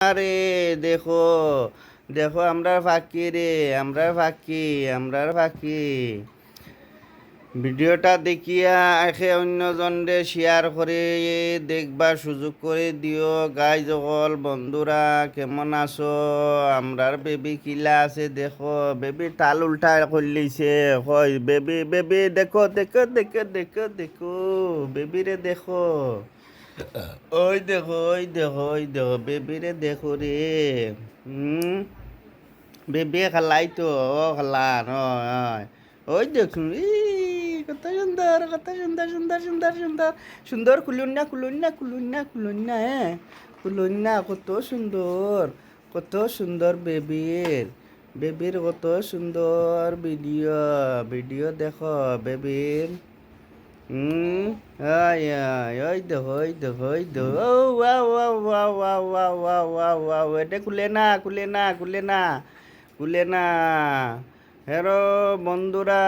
আরে দেখো দেখো আমরা ফাঁকি রে, আমরা ফাঁকি আমরা ফাঁকি। ভিডিওটা দেখিয়া একে অন্যজনরে শেয়ার করে দেখবার সুযোগ করে দিও। গাই জগল বন্ধুরা, কেমন আছো? আমরার বেবি কিলা আছে, দেখো। বেবি তাল উল্টা করলিছে। হয় বেবি বেবি দেখো দেখো দেখো দেখো দেখো। বেবিরে দেখো। ওই দেখো ওই দেখো ওই দেখো, বেবিরে দেখো রে। হুম? বেবি খালাই তো, ও খালান ওই। দেখুন কত সুন্দর কত সুন্দর সুন্দর সুন্দর সুন্দর। সুন্দর কুলুন্না কুলুন্না কুলুন্না কুলুন্না হ্যাঁ কুলুন্না কত সুন্দর কত সুন্দর বেবির। বেবির কত সুন্দর ভিডিও ভিডিও দেখো, বেবির। আয় ওই দেখো ওই দেখো ওই দেখো ও wow wow wow wow wow wow wow wow এটা খুলে না খুলে না খুলে না খুলে না হেরো বন্ধুরা,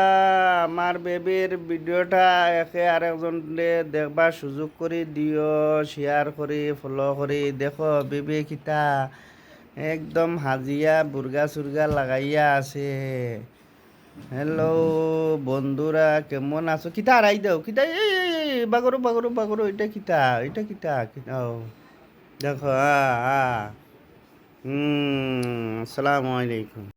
আমার বেবির ভিডিওটা একে আরেকজনরে দেখবার সুযোগ করে দিও শেয়ার করে ফলো করে। দেখো বেবি কিতা, একদম হাজিয়া বুর্গা সুরগা লাগাইয়া আছে। হ্যালো বন্ধুরা, কেমন আছো? কিতা আড়াই দাও, কিতা? এই বাগরো বাগরো বাগরো, এটা কিতা? এটা কিতা? ও, দেখো আ, হুম, আসসালামু আলাইকুম।